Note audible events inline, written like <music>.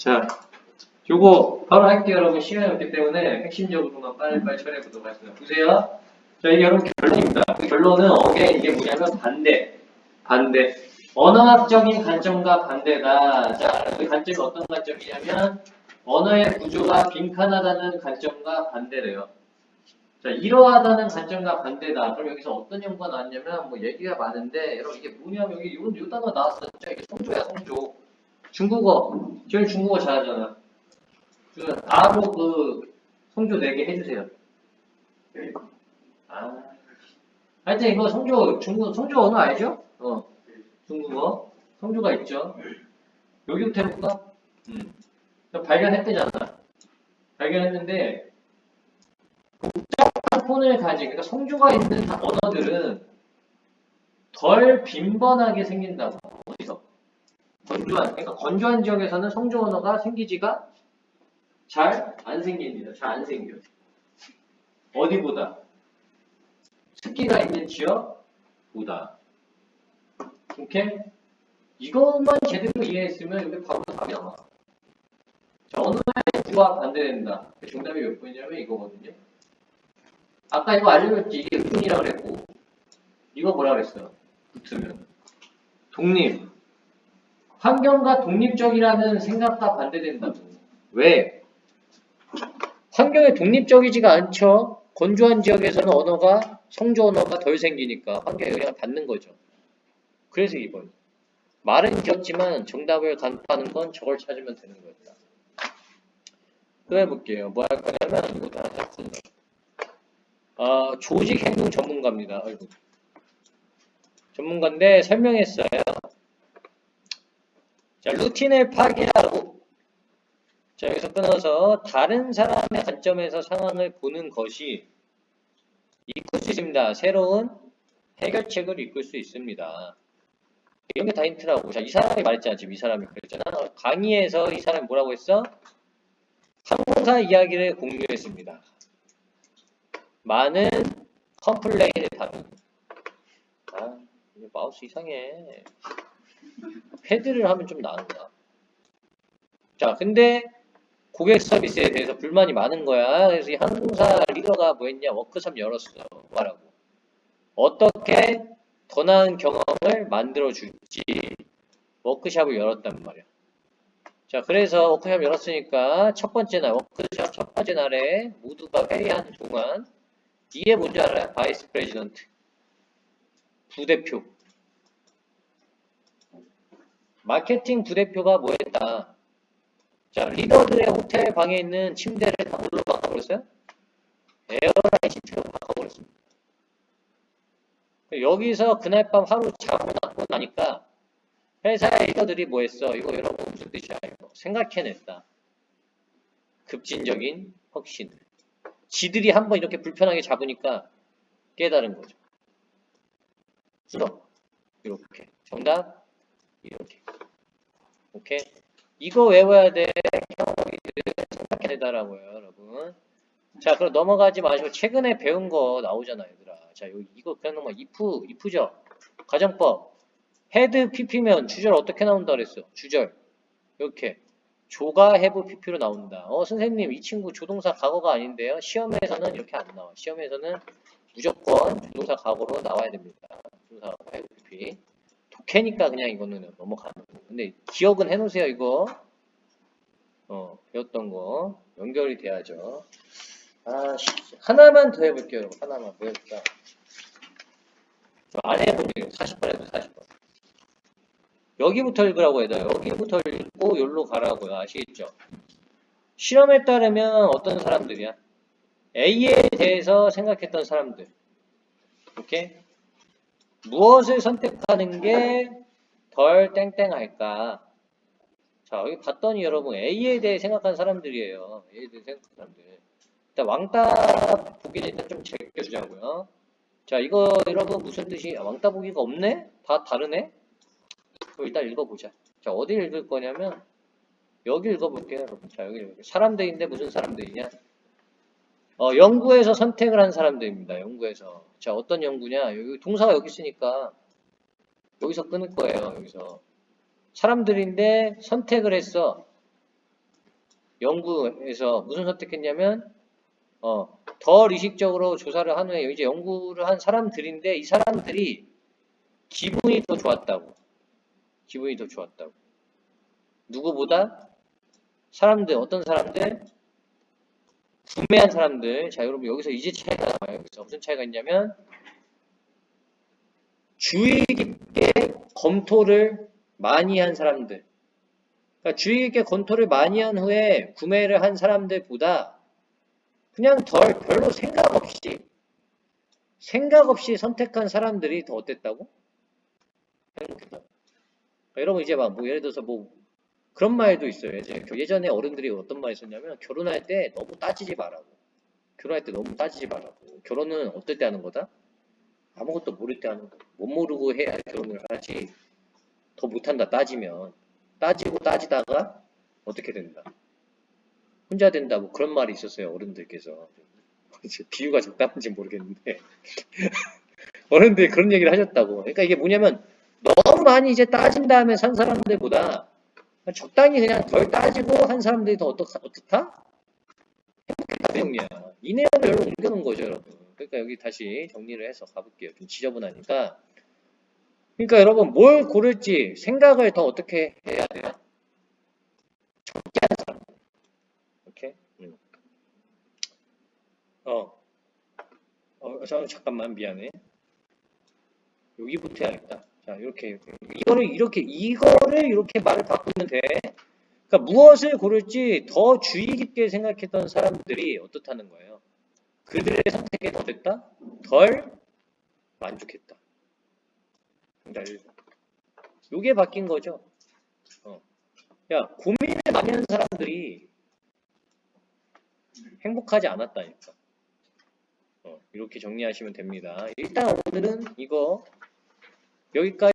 자, 요거 바로 할게요, 여러분. 시간이 없기 때문에 핵심적으로만 빨리빨리 처리해 보도록 하겠습니다. 보세요. 자, 이게 여러분 결론입니다. 그 결론은 어게 이게 뭐냐면 반대. 반대. 언어학적인 관점과 반대다. 자, 그 관점이 어떤 관점이냐면 언어의 구조가 빈칸하다는 관점과 반대래요. 자, 이러하다는 관점과 반대다. 그럼 여기서 어떤 연구가 나왔냐면 뭐 얘기가 많은데 여러분 이게 뭐냐면 여기 요, 요 단어. 자, 이게 성조야, 성조. 중국어. 지금 중국어 잘하잖아. 그 아로 그 성조 4개 해주세요. 아. 하여튼 이거 성조, 중국, 성조 언어 알죠? 어. 중국어. 성조가 있죠. 여기부터 해볼까? 음. 발견했대잖아. 발견했는데, 복잡한 폰을 가진, 그러니까 성조가 있는 언어들은 덜 빈번하게 생긴다고. 건조한, 그러니까 건조한 지역에서는 성조 언어가 생기지가 잘 안 생깁니다. 잘 안 생겨. 어디보다? 습기가 있는 지역보다. 오케이? 이것만 제대로 이해했으면 여기 바로 답이 나와. 자, 언어의 구와 반대된다. 그 정답이 몇 번이냐면 이거거든요. 아까 이거 알려줬지. 이게 의문이라고 그랬고. 이거 뭐라 그랬어? 붙으면. 독립. 환경과 독립적이라는 생각과 반대된다고. 왜? 환경에 독립적이지가 않죠. 건조한 지역에서는 언어가 성조 언어가 덜 생기니까 환경에 영향을 받는 거죠. 그래서 2번. 말은 길었지만 정답을 간파하는 건 저걸 찾으면 되는 거였다. 또 해볼게요. 뭐 할 거냐면 이거 다 했습니다. 아, 조직 행동 전문가입니다. 아이고. 전문가인데 설명했어요. 자, 루틴을 파괴하고 자, 여기서 끊어서 다른 사람의 관점에서 상황을 보는 것이 이끌 수 있습니다. 새로운 해결책을 이끌 수 있습니다. 이런 게 다 힌트라고. 자, 이 사람이 말했잖아. 지금 이 사람이 그랬잖아. 강의에서 이 사람이 뭐라고 했어? 항공사 이야기를 공유했습니다. 많은 컴플레인을 받은. 아, 마우스 이상해. 패드를 하면 좀 나은가? 자, 근데 고객 서비스에 대해서 불만이 많은 거야. 그래서 이 항공사 리더가 뭐 했냐? 워크숍 열었어. 뭐라고. 어떻게 더 나은 경험을 만들어 줄지 워크숍을 열었단 말이야. 자, 그래서 워크숍 열었으니까 첫 번째 날, 워크숍 첫 번째 날에 모두가 회의하는 동안 이게 뭔지 알아요? 바이스 프레지던트. 부대표. 마케팅 부대표가 뭐 했다? 자, 리더들의 호텔 방에 있는 침대를 다 뭘로 바꿔버렸어요? 에어라인 시트로 바꿔버렸습니다. 여기서 그날 밤 하루 자고 나고 나니까 회사의 리더들이 뭐 했어? 이거 여러분 무슨 뜻이야? 이거 생각해냈다. 급진적인 혁신. 지들이 한번 이렇게 불편하게 잡으니까 깨달은 거죠. 수업. 이렇게. 정답. 이렇게. 오케이. 이거 외워야 돼. 경험이들 생각해내다라고요, 여러분. 자, 그럼 넘어가지 마시고 최근에 배운 거 나오잖아, 얘들아. 자, 여기 이거 그냥 넘어. if, if죠. 가정법. 헤드 pp면 주절 어떻게 나온다 그랬어? 주절. 이렇게. 조가 have pp로 나온다. 어, 선생님, 이 친구 조동사 과거가 아닌데요. 시험에서는 이렇게 안 나와. 시험에서는 무조건 조동사 과거로 나와야 됩니다. 조동사 과거 have pp. 독해니까 그냥 이거는 넘어가는 거. 근데 기억은 해놓으세요, 이거. 어, 배웠던 거. 연결이 돼야죠. 아, 씨. 하나만 더 해볼게요, 여러분. 하나만. 뭐 해볼까? 안 해볼게요. 40번 해도 40번. 여기부터 읽으라고 해요. 여기부터 읽고 여기로 가라고요. 아시겠죠? 실험에 따르면 어떤 사람들이야? A에 대해서 생각했던 사람들. 오케이? 무엇을 선택하는 게 덜 땡땡할까? 자, 여기 봤더니 여러분 A에 대해 생각한 사람들이에요. A에 대해 생각한 사람들. 일단 왕따 보기는 일단 좀 제껴주자고요. 자, 이거 여러분 무슨 뜻이 아, 왕따 보기가 없네? 다 다르네? 그럼 일단 읽어보자. 자, 어디 읽을 거냐면 여기 읽어볼게요, 여러분. 자, 여기 읽을게요. 사람들인데 무슨 사람들이냐? 어, 연구에서 선택을 한 사람들입니다. 연구에서. 자, 어떤 연구냐? 여기 동사가 여기 있으니까 여기서 끊을 거예요. 여기서. 사람들인데 선택을 했어. 연구에서 무슨 선택했냐면 어, 덜 의식적으로 조사를 한 후에 이제 연구를 한 사람들인데 이 사람들이 기분이 더 좋았다고. 기분이 더 좋았다고. 누구보다 사람들 어떤 사람들 구매한 사람들 자 여러분 여기서 이제 차이가 나와요. 여기서 무슨 차이가 있냐면 주의 깊게 검토를 많이 한 사람들 그러니까 주의 깊게 검토를 많이 한 후에 구매를 한 사람들보다 그냥 덜 별로 생각 없이 생각 없이 선택한 사람들이 더 어땠다고? 행복했다. 그러니까 여러분 이제 막 뭐 예를 들어서 뭐 그런 말도 있어요. 이제 그 예전에 어른들이 어떤 말 있었냐면 결혼할 때 너무 따지지 말라고. 결혼할 때 너무 따지지 말라고. 결혼은 어떨 때 하는 거다? 아무것도 모를 때 하는 거. 못 모르고 해야 결혼을 하지. 더 못한다 따지면 따지고 따지다가 어떻게 된다? 혼자 된다 뭐 그런 말이 있었어요 어른들께서 <laughs> 비유가 적당한지 모르겠는데 <laughs> 어른들이 그런 얘기를 하셨다고 그러니까 이게 뭐냐면 너무 많이 이제 따진 다음에 산 사람들보다 적당히 그냥 덜 따지고 한 사람들이 더 어떻, 어떻다? 행복했다 정리야 이 내용을 여러분 옮겨놓은 거죠 여러분 그러니까 여기 다시 정리를 해서 가볼게요 좀 지저분하니까 그러니까 여러분 뭘 고를지 생각을 더 어떻게 해야 돼요? 적게 한 사람 이렇게 음. 어. 어, 자, 잠깐만 미안해. 여기부터 해야겠다. 자, 이렇게 이거를 이렇게 이거를 이렇게 말을 바꾸면 돼. 그러니까 무엇을 고를지 더 주의 깊게 생각했던 사람들이 어떻다는 거예요. 그들의 선택에 더 됐다? 덜 만족했다. 요게 바뀐 거죠. 어. 야, 고민을 많이 하는 사람들이 행복하지 않았다니까. 어, 이렇게 정리하시면 됩니다. 일단 오늘은 이거 여기까지